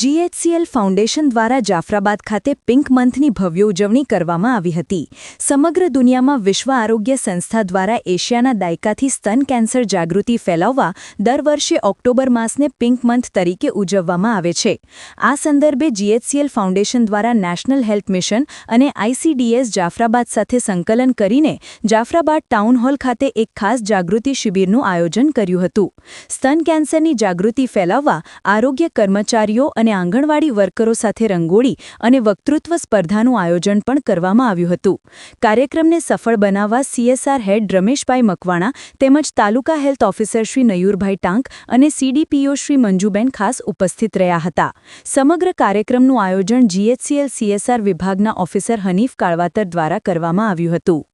GHCL foundation દ્વારા જાફરાબાદ ખાતે pink મંથની ભવ્ય ઉજવણી કરવામાં આવી હતી. સમગ્ર દુનિયામાં વિશ્વ આરોગ્ય સંસ્થા દ્વારા એશિયાના દાયકાથી સ્તન કેન્સર જાગૃતિ ફેલાવવા દર વર્ષે ઓક્ટોબર માસને પિંક મંથ તરીકે ઉજવવામાં આવે છે. આ સંદર્ભે જીએચસીએલ ફાઉન્ડેશન દ્વારા નેશનલ હેલ્થ મિશન અને આઈસીડીએસ જાફરાબાદ સાથે સંકલન કરીને જાફરાબાદ ટાઉન હોલ ખાતે એક ખાસ જાગૃતિ શિબિરનું આયોજન કર્યું હતું. સ્તન કેન્સરની જાગૃતિ ફેલાવવા આરોગ્ય કર્મચારીઓ અને આંગણવાડી વર્કરો સાથે રંગોળી અને વક્તૃત્વ સ્પર્ધાનું આયોજન પણ કરવામાં આવ્યું હતું. કાર્યક્રમને સફળ બનાવવા સીએસઆર હેડ રમેશભાઈ મકવાણા તેમજ તાલુકા હેલ્થ ઓફિસર શ્રી નયુરભાઈ ટાંક અને સીડીપીઓ શ્રી મંજુબેન ખાસ ઉપસ્થિત રહ્યા હતા. સમગ્ર કાર્યક્રમનું આયોજન જીએચસીએલ સીએસઆર વિભાગના ઓફિસર હનીફ કાળવાતર દ્વારા કરવામાં આવ્યું હતું.